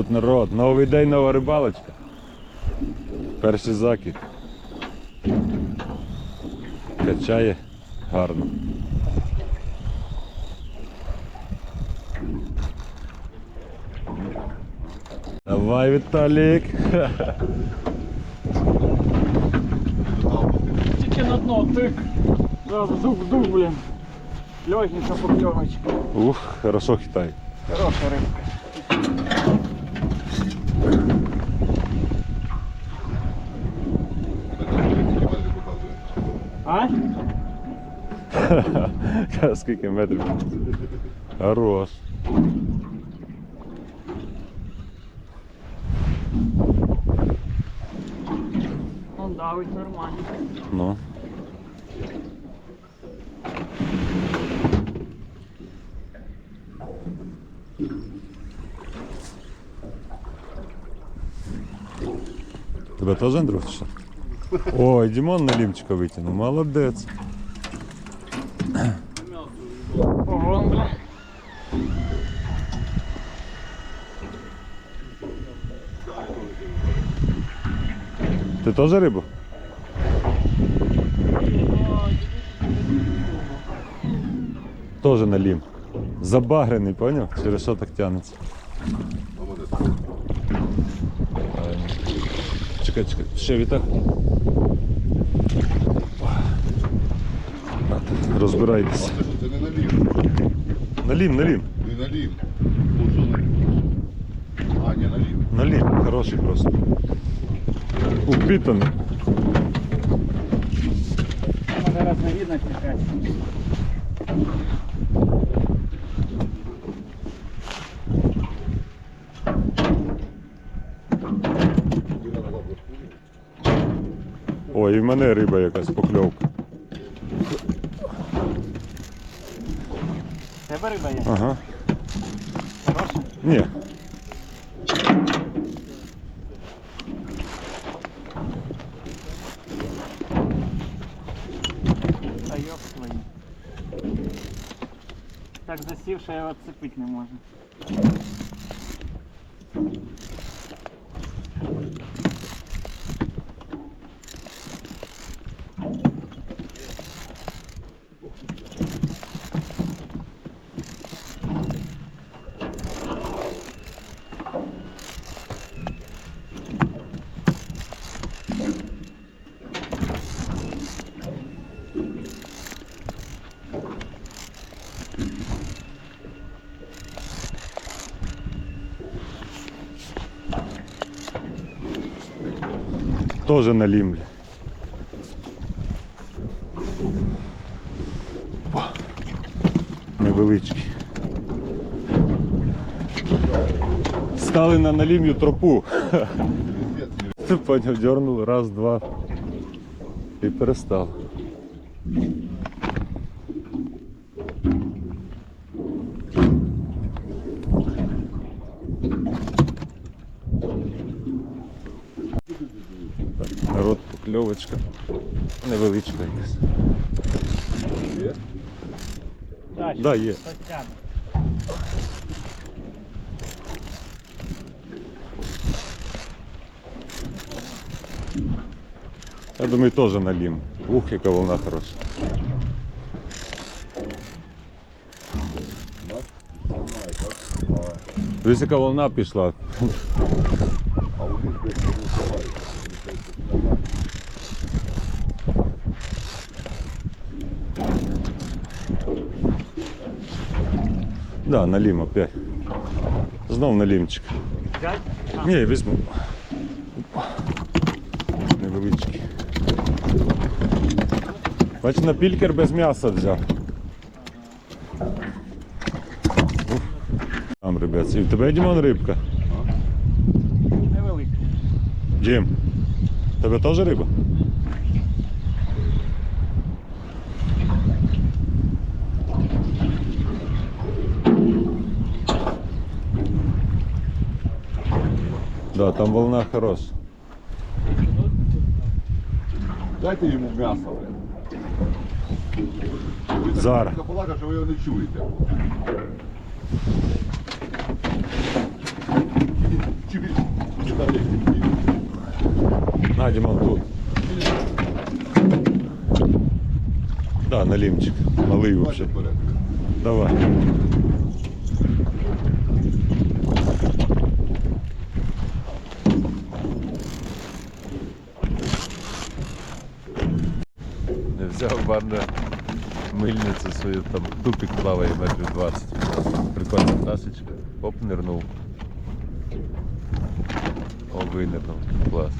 тут народ. Новий день, нова рибалочка. Перший закид. Качає гарно. Давай, Віталік. Тільки на дно тик. Зразу зуб в дуб, блін. Легенька покльовочка. Ух, хорошо хитай. Хороша рибка. Скільки метрів? Хорош. Он давить нормально. Ну. Тебе теж Андрюх? чи що? Ой, Дімон на лімчика витягнув, молодець. Ти теж рибу? Теж на лім. Забагрений, поняв? Через що так тягнеться. Чекай, чекай, ще вітак. Розбирайтеся. Це не налів. На лім, на лім. Не налів. А, не налів. Налім, хороший просто. Зараз не видно чекати. Ой, і в мене риба якась покльовка. Тебе риба є? Ага. Хороша? Ні. Та йоп твої. Так засів, що я відцепити не можу. Тоже на лім. бля. Невеличкий. Стали на налім'ю тропу. Поняв, дернув, раз, два. І перестав. Так, народ покльовочка. Невеличка якась. Так, Да, є. Я думаю, теж на лім. Ух, яка волна хороша. Дивись, яка волна пішла. Да, на лім опять. Знов на лімчик. Взять? А, Ні, візьму. Опа. Невеличкий. Бач, на пількер без м'яса взяв. Ух. Там, ребят, і в тебе Дімон рибка. невелика. Дім, в тебе теж риба? Да, там волна хороша. Дайте йому м'ясо. блин. Зараз. Така балака, що ви його не чуєте. Чебі. Віталій. На, Дімон, тут. Да, налимчик. Малий вообще. порядок. Давай. Не взяв банда мильницю свою, там тупик плаває метрів 20. Прикольна пташечка. Оп, нирнув. О, винирнув. Клас.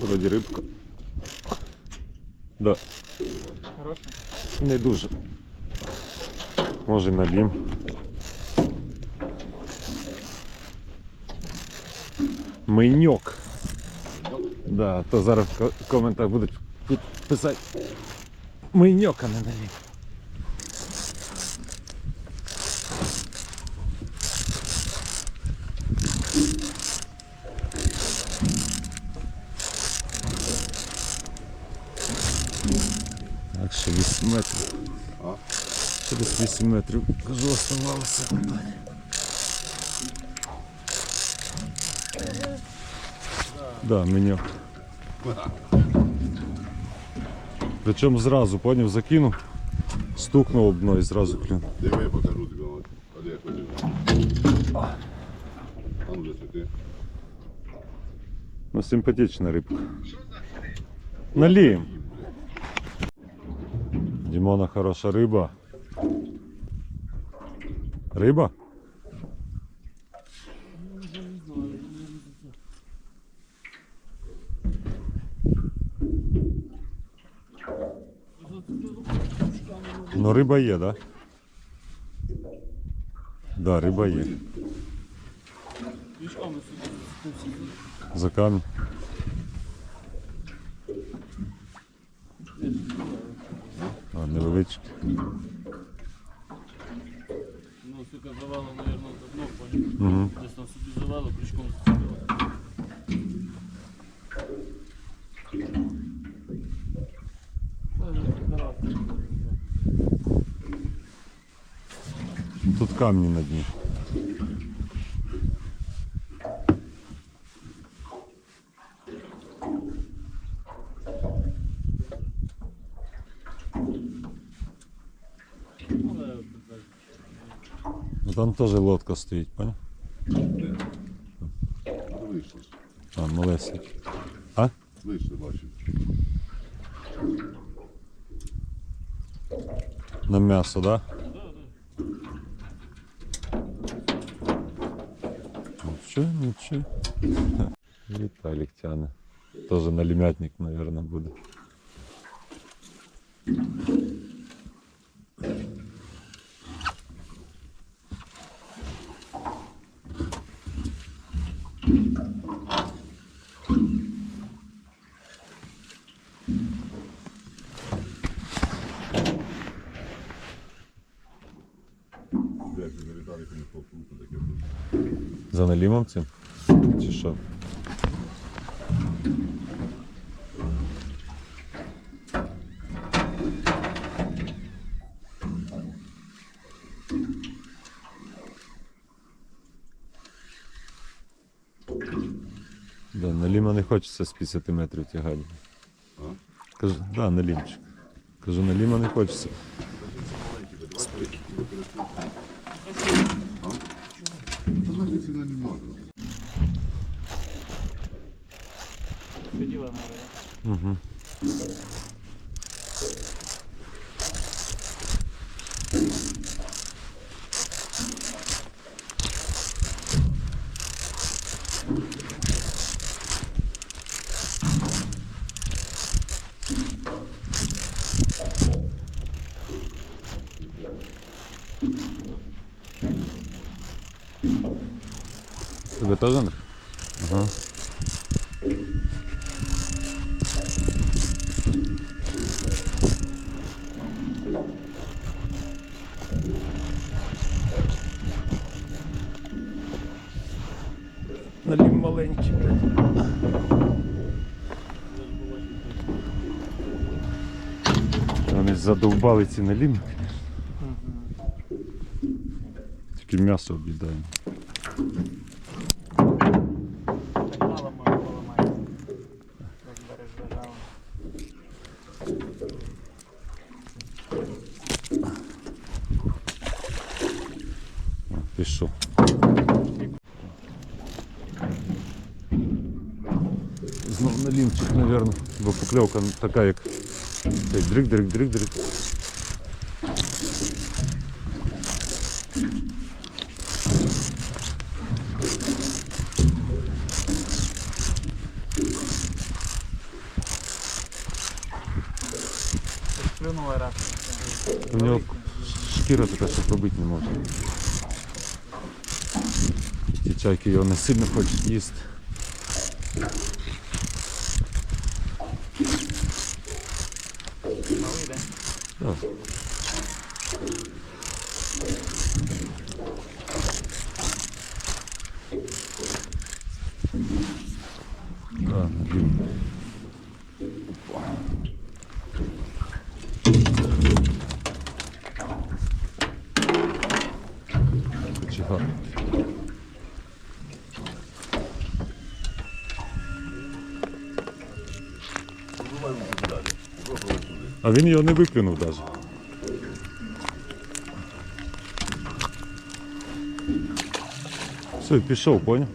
Вроді рибка. Да. Хороший. Не дуже. Може налім. Миньок. Да, то зараз в коментах будуть пи- писати. Миньок, не налім. Так, ще 8 метрів. Ще десь 8 метрів. Кажу, оставалося. Да, меню. Причому зразу, поняв, закинув, стукнув об дно і зразу клюнув. Диви, я покажу тобі. от. А де я ходив? А ну засвіти. Ну, симпатична рибка. Налієм. Дімона хороша риба. Риба? Ну риба є, да? Да, риба є. За камінь. А, невеличкий. Тут камні на дні. Ну там теж лодка стоїть, понял? Де? Ну, Вийшли. ж. А, малесенький. А? Вийшли, бачу. На м'ясо, да? Де ти не Віталій не толкнути таке буде. За налімом цим? Що? Да, наліма не хочеться з 50 метрів тягати. А? Кажу, да, налімчик. Кажу, наліма не хочеться. Та Угу. Тебе теж? Андрій? Ага. Налім маленький, блядь. Вони задовбали ці наліми. Тільки м'ясо об'їдаємо. Так мало може поламати. Як береш державу. Пішов. Знов на лімчик, мабуть, бо покльовка така, як цей дрик-дрик-дрик-дрик. Плюнула раз. У нього шкіра така, що пробити не може. Ті чайки його не сильно хочуть їсти. Малий, да? Так. Да, А він його не викинув навіть. Все, пішов, поняв?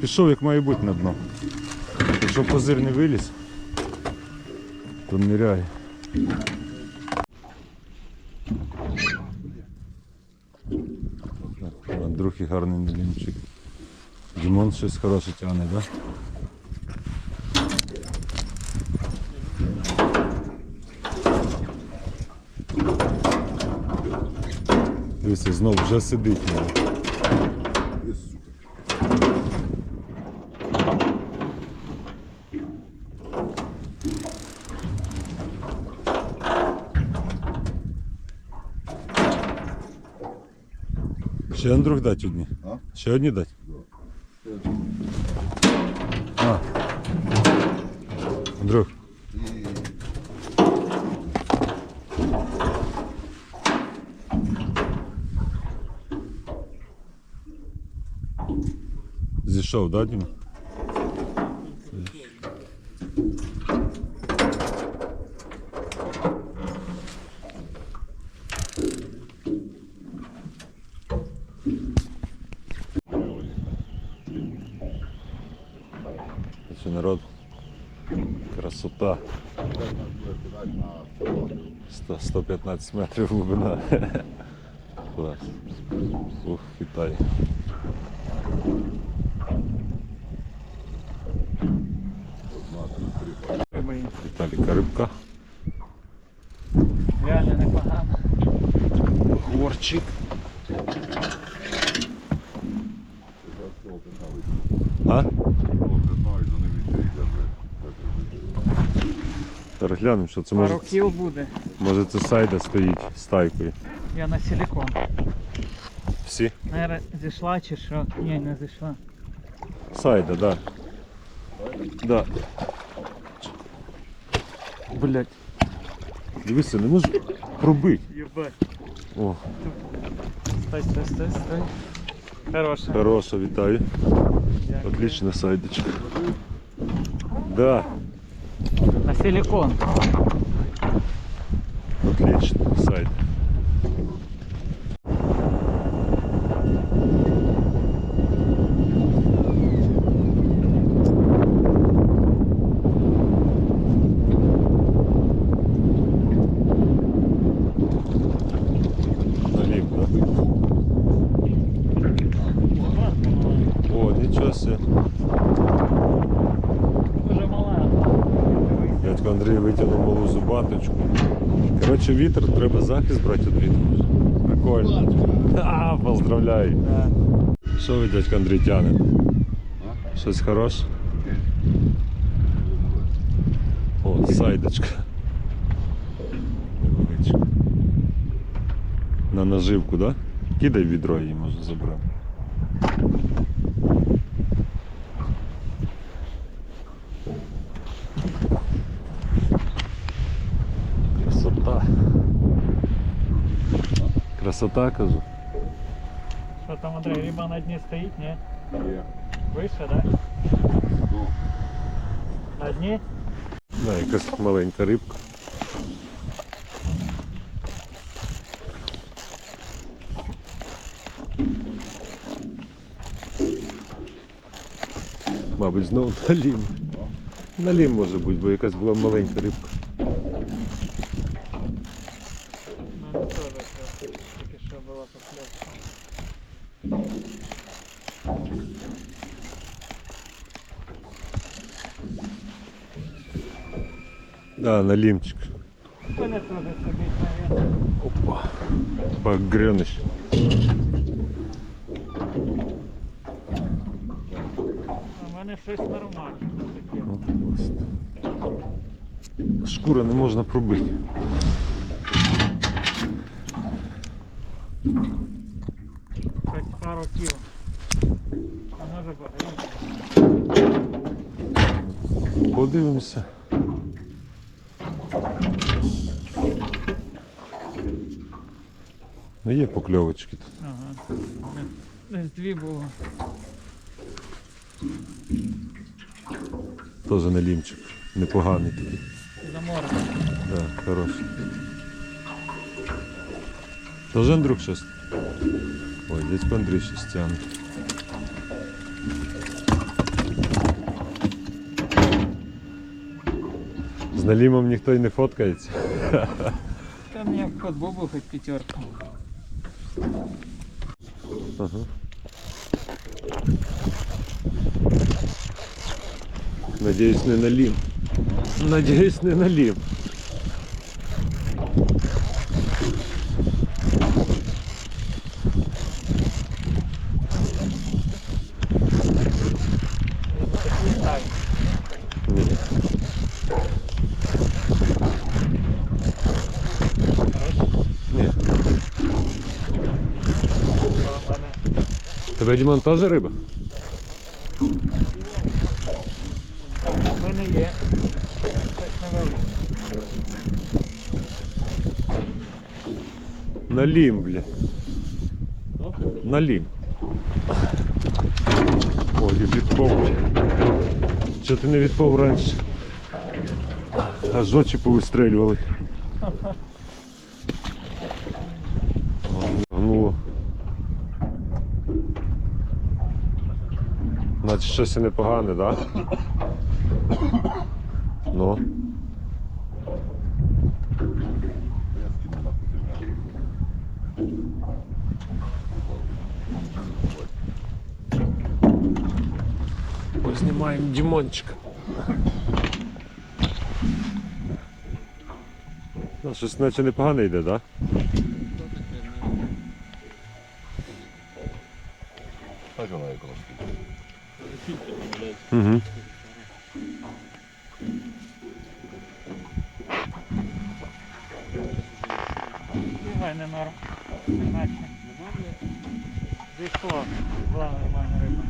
Пішов як має бути на дно. Якщо позир не виліз, то ниряє. Так, а, Другий гарний налімчик. Дімон щось хороше тягне, так? Да? Дивіться, знов вже сидить. Ще Андрюх дать одні. А? Ще одні дать. А. Андрюх. Зійшов, да, Діма? Це народ. Красота. 100, 115 метрів глибина. Клас. Ух, Китай. Віталіка рибка. Реально непогано. Горчик. А? Зараз глянемо, що це може. Пару буде. Може це сайда стоїть з тайкою. Я на силикон. Всі? Наверное, зійшла чи що? Ні, не зійшла. Сайда, да. Да. Блять. Дивися, не можу пробити. Єбать. О, Стой, стой, стой, стой. Хороша. хороша, вітаю. Дякую. Отлична сайдочка. Да, На силикон. отлично, сайд. Налив, да? О, нічого себе. Дуже мала. Дядько Андрій малу зубаточку. Коротше, вітер, треба захист брати від вітру. Прикольно. А, поздравляю. Що ви, дядько Андрій, тягнете? Щось хороше? О, сайдочка. Невеличка. На наживку, так? Да? Кидай відро її, може, заберемо. Красота. Красота, кажу. Що там, Андрей, риба на дні стоїть, ні? Є. Вище, да? Ну, На дні? Да, якась маленька рибка. Мабуть, знову налім. Налім може бути, бо якась була маленька рибка. Да, налімчик. У мене теж собі, навіть. Опа. Погреныш. У мене щось нормальне таке. От просто. Шкура не можна пробити. Хоч пару кіл. А може багато. Подивимося. Ну є покльовочки. Ага. Десь дві було. Теж налімчик. Непоганий такий. Заморено. Да, хороший. Тоже Андрюх щось? Ой, дядько Андрій щось тягне. З налімом ніхто й не фоткається. Там як ход бобу хоч п'ятерка. Ага. Надіюсь, не налім. Надіюсь, не налім. Тебе Дімон теж риба? У мене є. Щось невелике. Налім, бля. Налім. Ой, і відпов. Чого ти не відпов раніше? Аж очі повистрелювали. Щось непогане, так? Да? Ну. Познімаємо Дімончика. Ну, щось наче непогано йде, так? Да? Угу. Бігай не норм. Іначе. Зійшло. Була нормальна риба.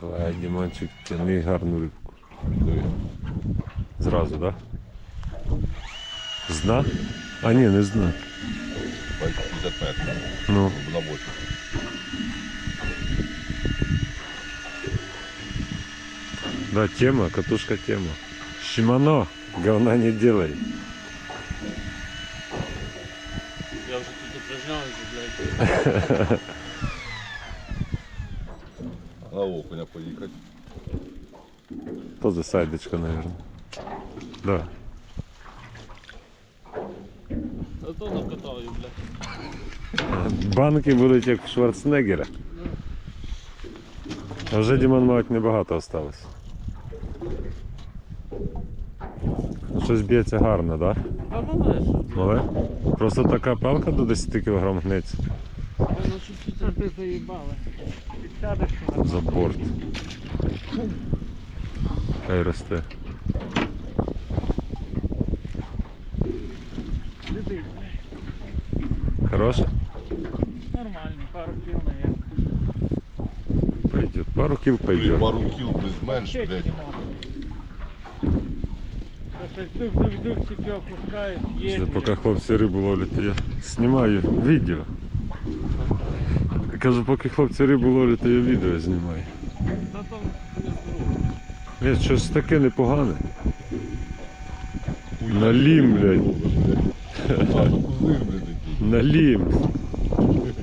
Давай, Дімончик, тяни гарну рибку. Зразу, так? Да? Зна? А ні, не зна. Бачиш, 50 метрів. Ну. На боці. Да, тема, катушка тема. Шимано, говна не делай. Я вже тут упражнявся, блядь. На окуня поїхати. То за сайдочка, наверное. Да. То накатаю, блядь. Банки будуть як в Шварценеггера. А вже Дімон, мабуть, небагато осталось. Ну, Щось б'ється гарно, так? Да? А малеш, Мале? Просто така палка до 10 кг гнеться. Підсядеш за борт. Хай росте. Сидить. Хороше? Нормально, пару кіл, наверное. Пойдет. Пару кіл пойдет. пару кіл без менш, Ще блядь. Дух-дух-дух є. Поки хлопці рибу ловлять, я знімаю відео. Кажу, поки хлопці рибу ловлять, я відео знімаю. Є щось таке непогане. Налім, блядь, такий. Налім.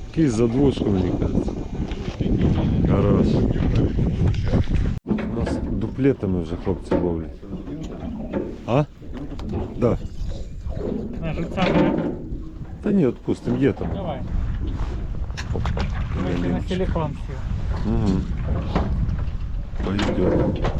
Якийсь задвожку, мені кажеться. Хорош. У нас дуплетами вже хлопці ловлять. А? Да. На живця бере. Та ні, відпустим, є там. Давай. Ми на Налімчик. телефон сів. Угу. Пойдет.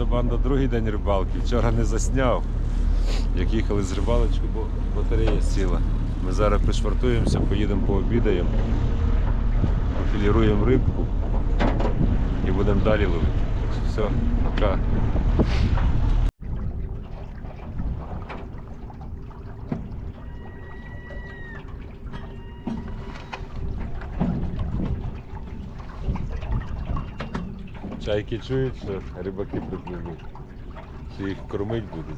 Вже банда другий день рибалки. Вчора не засняв. Як їхали з рибалочки, бо батарея сіла. Ми зараз пришвартуємося, поїдемо пообідаємо, філіруємо рибку і будемо далі ловити. Все, пока. Чайки чують, що рибаки припливуть. Чи їх кормить буде.